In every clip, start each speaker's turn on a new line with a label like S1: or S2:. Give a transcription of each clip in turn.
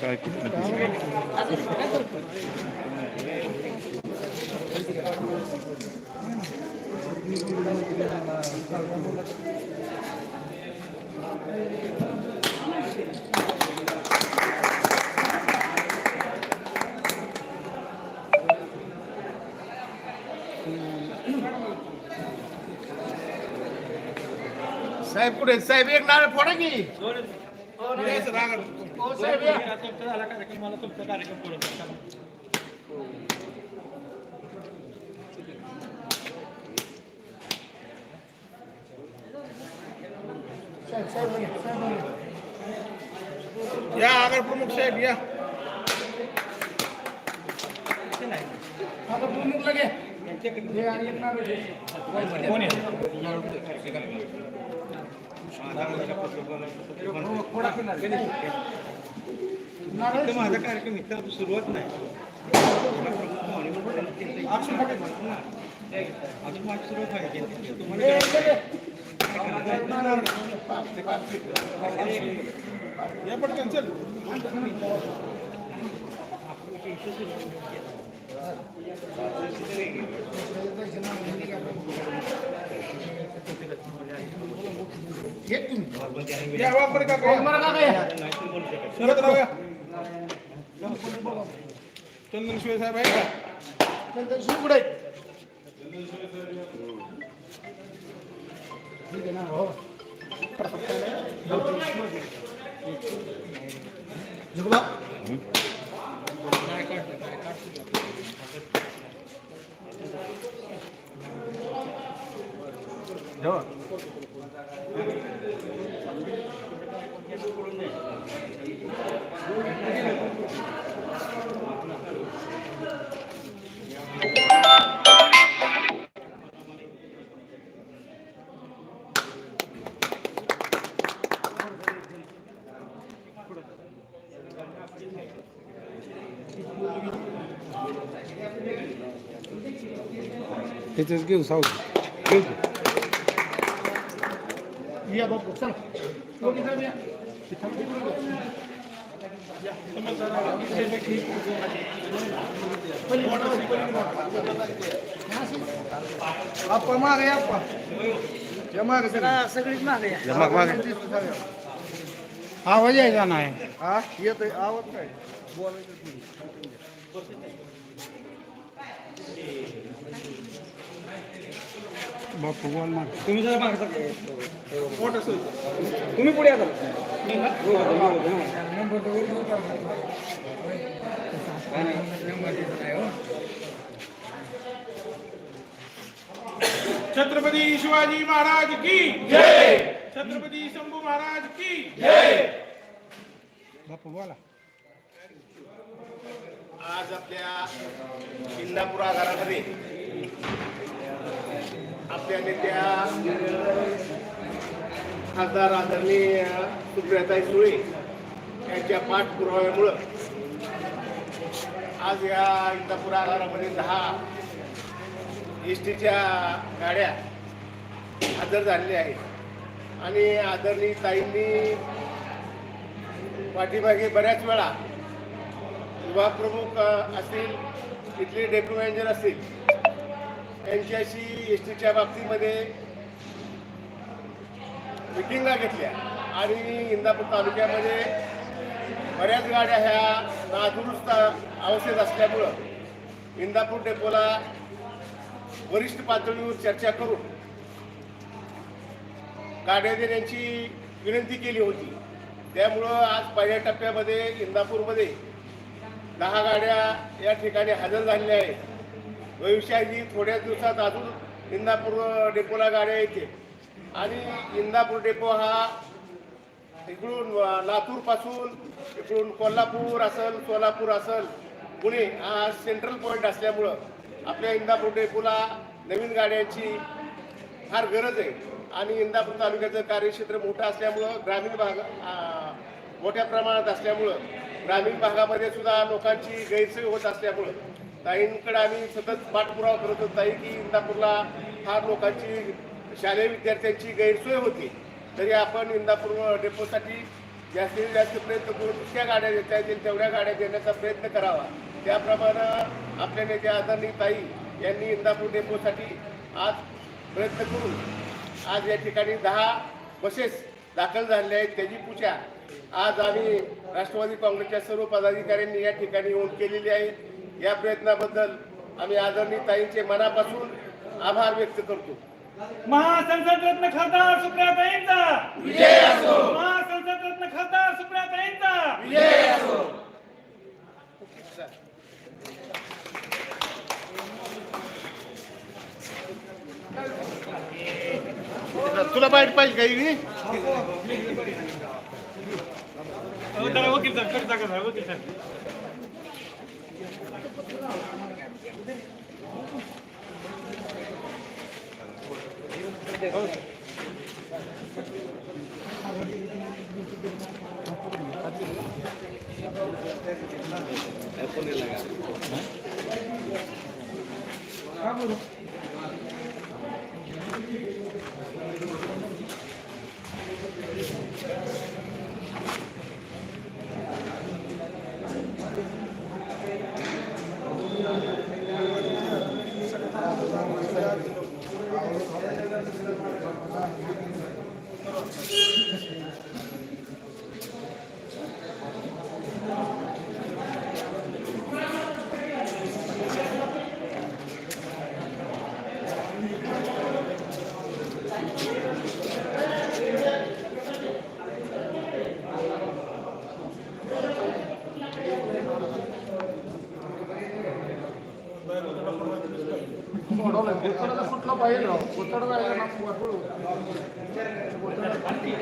S1: काय कुठं
S2: साहेब कुठे? साहेब एक नारळ फोडा की हो, साहेब या. साहेब, साहेब, या, साहेब, या. या आगर प्रमुख साहेब या आगर प्रमुख लगे हे आणि एक नारळ घे. हो, फोडा की नारळ. नारळ
S3: माझा कार्यक्रम इथं अजून सुरुवात नाही अजून माझी सुरुवात व्हायची आहे. तुम्हाला
S2: हे, हे. चंदन शिवे साहेब आहे का चंदन शिवे कुठे आहेत? ठीक आहे ना हो 저. It
S1: is good, so good.
S2: या बापू चला आप्पा मागे आप्पा या. मागे सगळीच मागे
S1: माग आवाज यायचा नाही
S2: हा येत आवाज काय बोलायचं
S1: बापू बोल ना
S3: तुम्ही जरा. तुम्ही पुढे आता
S2: छत्रपती शिवाजी महाराज की जय! छत्रपती शंभू महाराज की जय!
S1: बापू बोला.
S4: आज आपल्या इंदापूर आगारामध्ये आपल्या नेत्या खासदार आदरणीय सुप्रियाताई सुळे यांच्या पाठपुराव्यामुळं आज या इंदापूर आगारामध्ये दहा एस टीच्या गाड्या हजर झालेल्या आहेत. आणि आदरणीय ताईंनी पाठीमागे बऱ्याच वेळा युवा प्रमुख असतील तिथले डेप्युटी मॅनेजर असतील त्यांच्याशी एस टीच्या बाबतीमध्ये मिटिंगा घेतल्या. आणि इंदापूर तालुक्यामध्ये बऱ्याच गाड्या ह्या नादुरुस्त अवस्थेत असल्यामुळं इंदापूर डेपोला वरिष्ठ पातळीवर चर्चा करून गाड्या देण्याची विनंती केली होती. त्यामुळं आज पहिल्या टप्प्यामध्ये इंदापूरमध्ये दहा गाड्या या ठिकाणी हजर झालेल्या आहेत. भविष्याची थोड्याच दिवसात अजून इंदापूर डेपोला गाड्या येते आणि इंदापूर डेपो हा इकडून लातूरपासून इकडून कोल्हापूर असेल सोलापूर असेल पुणे हा सेंट्रल पॉईंट असल्यामुळं आपल्या इंदापूर डेपोला नवीन गाड्यांची फार गरज आहे. आणि इंदापूर तालुक्याचं कार्यक्षेत्र मोठं असल्यामुळं ग्रामीण भाग मोठ्या प्रमाणात असल्यामुळं ग्रामीण भागामध्ये सुद्धा लोकांची गैरसोय होत असल्यामुळं ताईंकडे आम्ही सतत पाठपुरावा करत होतो. ताई की इंदापूरला फार लोकांची शालेय विद्यार्थ्यांची गैरसोय होती. तरी आपण इंदापूर डेपोसाठी जास्तीत जास्त प्रयत्न करून दुसऱ्या गाड्या देता येतील तेवढ्या गाड्या देण्याचा प्रयत्न करावा. त्याप्रमाणे आपल्या नेते आदरणीय ताई यांनी इंदापूर डेपोसाठी आज प्रयत्न करून आज या ठिकाणी दहा बसेस दाखल झालेल्या आहेत. त्याची पूजा आज आम्ही राष्ट्रवादी काँग्रेसच्या सर्व पदाधिकाऱ्यांनी या ठिकाणी येऊन केलेली आहे. या प्रयत्नाबद्दल आम्ही आदरणीय ताईंचे मनापासून आभार व्यक्त करतो.
S2: महासंसद रत्न खासदार सुप्रियाताईंचा विजय असो. महासंसद रत्न खासदार सुप्रियाताईंचा विजय
S4: तुला बाईट पाहिजे काही
S2: जरा वकील साहेब कट टाका साहेब, वकील साहेब
S4: या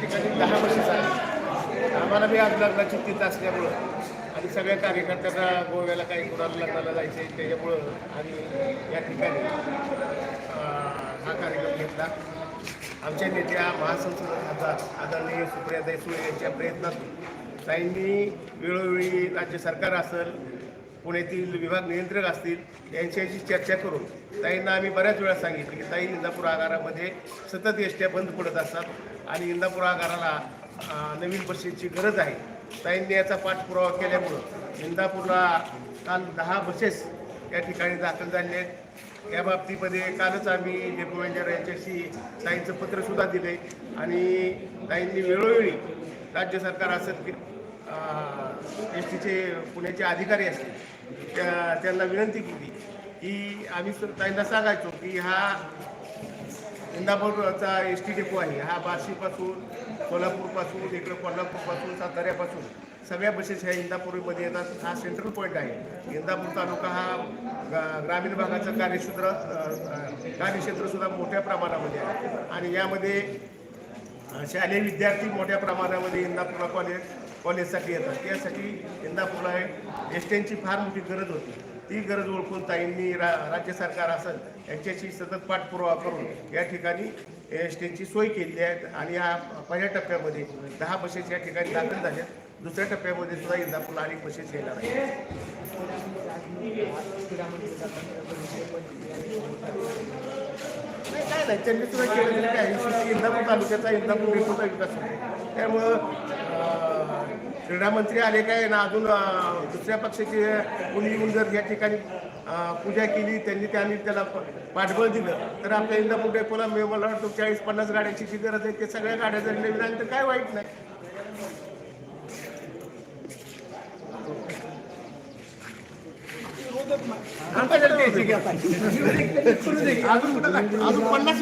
S4: ठिकाणी दहा आम्हाला बी आज लग्नाची तिथं असल्यामुळं. आणि सगळ्या कार्यकर्त्यांना गोव्याला काही कुणाला लग्नाला जायचं आहे त्याच्यामुळं आम्ही या ठिकाणी हा कार्यक्रम घेतला. आमच्या नेत्या महासंसद खासदार आदरणीय सुप्रियाताई सुळे यांच्या प्रयत्नातून ताईंनी वेळोवेळी राज्य सरकार असेल पुण्यातील विभाग नियंत्रक असतील यांच्याशी चर्चा करून ताईंना आम्ही बऱ्याच वेळा सांगितले की ताई इंदापूर आगारामध्ये सतत एसट्या बंद पडत असतात आणि इंदापूर आगाराला नवीन बसेसची गरज आहे. ताईंनी याचा पाठपुरावा केल्यामुळं इंदापूरला काल दहा बसेस या ठिकाणी दाखल झाले आहेत. या बाबतीमध्ये कालच आम्ही डेपो मॅनेजर यांच्याशी ताईंचं पत्रसुद्धा दिलं आहे आणि ताईंनी वेळोवेळी राज्य सरकार असत की एस टीचे पुण्याचे अधिकारी असतील त्या त्यांना विनंती केली. की आम्ही ताईंना सांगायचो की हा इंदापूरचा एस टी डेपो आहे हा बार्शीपासून सोलापूरपासून इकडं कोल्हापूरपासून साताऱ्यापासून. सगळ्या बसेस ह्या इंदापूरमध्ये येतात. हा सेंट्रल पॉईंट आहे. इंदापूर तालुका हा गा- ग्रामीण भागाचं कार्यक्षेत्र कार्यक्षेत्रसुद्धा मोठ्या प्रमाणामध्ये आहे. आणि यामध्ये शालेय विद्यार्थी मोठ्या प्रमाणामध्ये इंदापूरला कॉलेज कॉलेजसाठी येतात. त्यासाठी इंदापूरला एस टेनची फार मोठी गरज होती. ती गरज ओळखून ताईंनी रा राज्य सरकार असेल यांच्याशी सतत पाठपुरावा करून या ठिकाणी एस टीची सोय केली आहे आणि या पहिल्या टप्प्यामध्ये दहा बसेस या ठिकाणी दाखल झाल्या. दुसऱ्या टप्प्यामध्ये सुद्धा इंदापूरला अनेक बसेस येणार आहेत नाही काय नाही त्यांनी सुद्धा केलं काय इंदापूर तालुक्याचा इंदापूर विकास होतो. त्यामुळं क्रीडा मंत्री आले काय ना अजून दुसऱ्या पक्षाचे कोणी येऊन जर या ठिकाणी पूजा केली त्यांनी त्यांनी त्याला पाठबळ दिलं. तर आपल्या इंदापूर डेपोला मी मला वाटतं चाळीस पन्नास गाड्यांची जी गरज आहे ते सगळ्या गाड्या जर नवीन आल्या तर काय वाईट नाही. अजून कुठं? अजून पन्नास